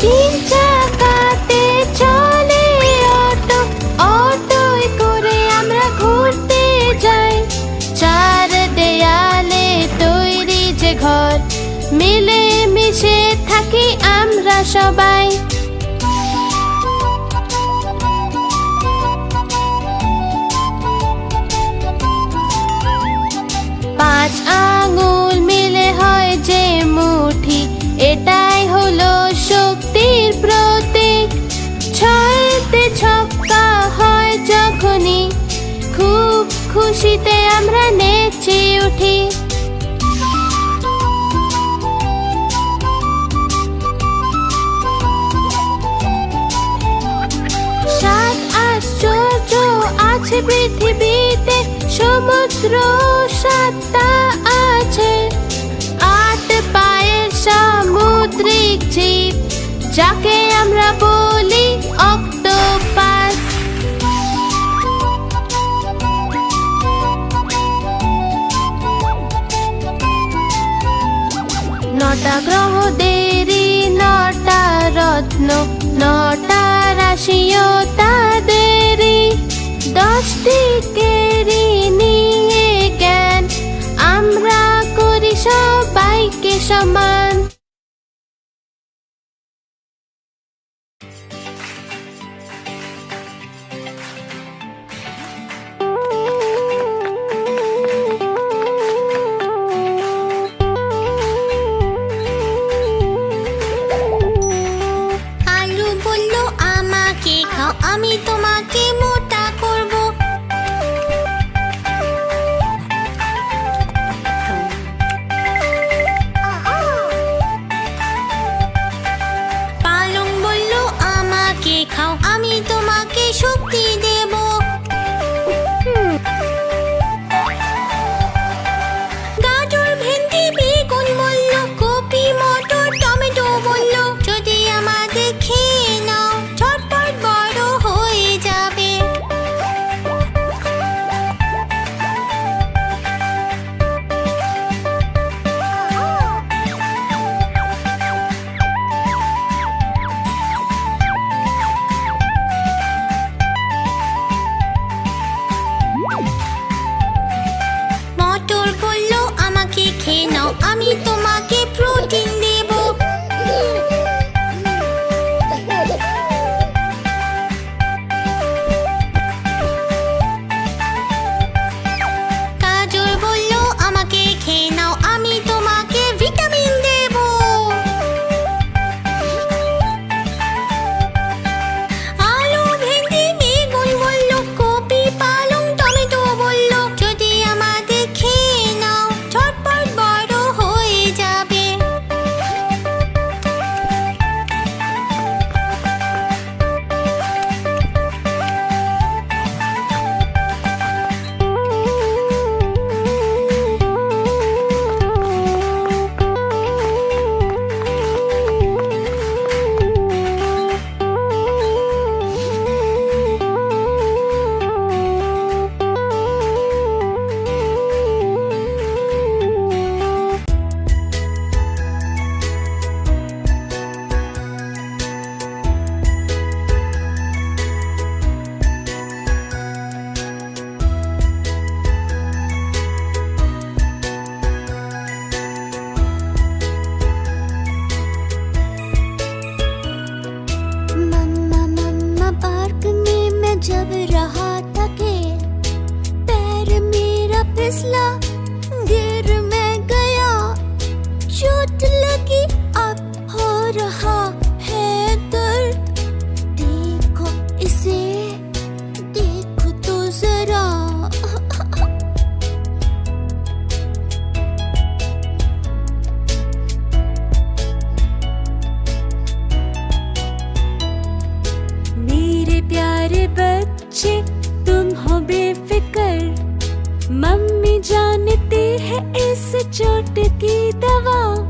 তিন চলে অটো, অটোয় করে আমরা ঘুরতে যাই। চার দেয়ালে তৈরি যে থাকি আমরা সবাই। খুশিতে আমরা নেচে উঠি। সাত আশ্চর্য আছে পৃথিবীতে, সমুদ্র সাতটা আছে। আট পায়ের সামুদ্রিক জীব, যাকে আমরা বলি নটা গ্রহ দেরি নটা রত্ন নটা রাশিও আমি তো हो बेफिक्र। मम्मी जानती है इस चोट की दवा।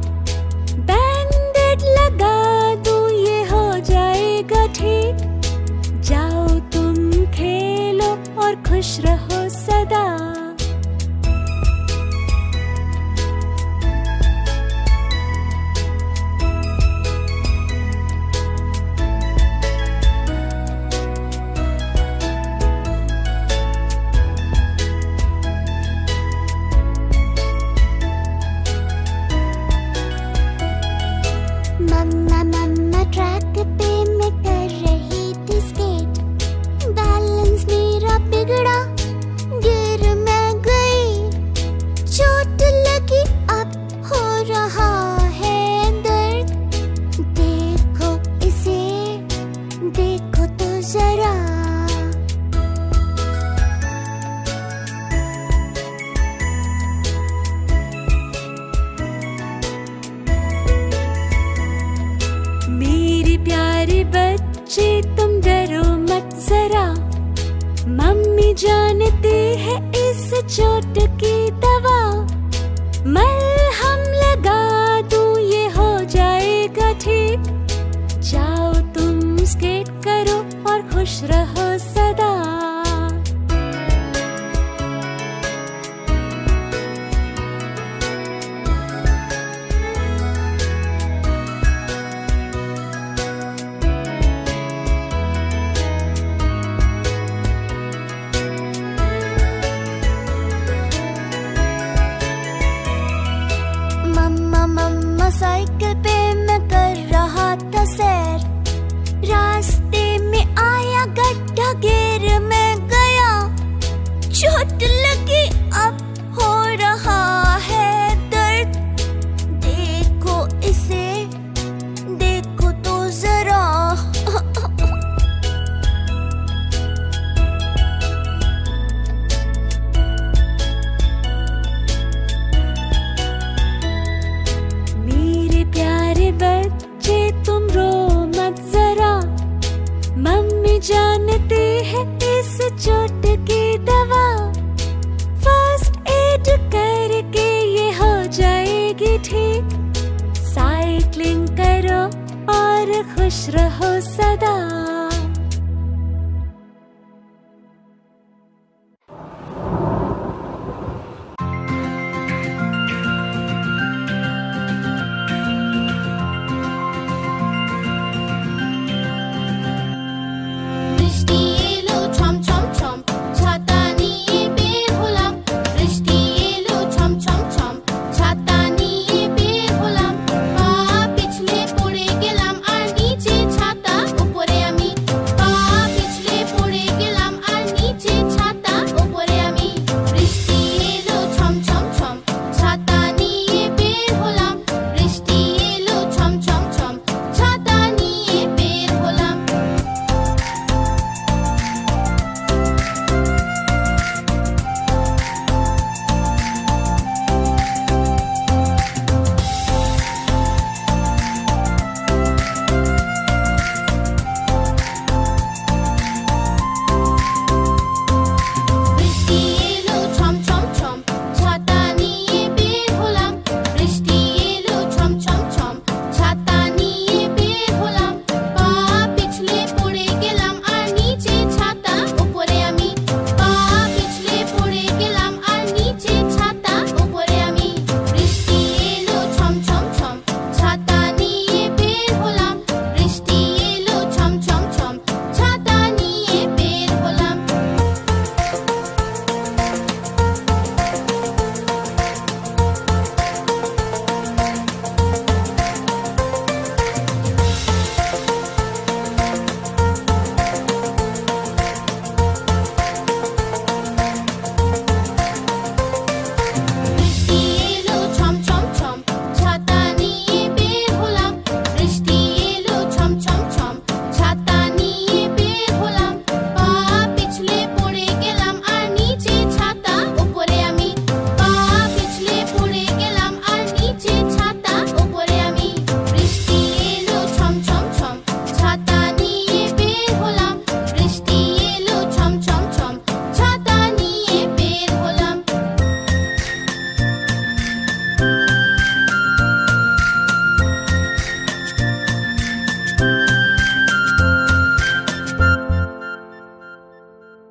خوش رهو صدا.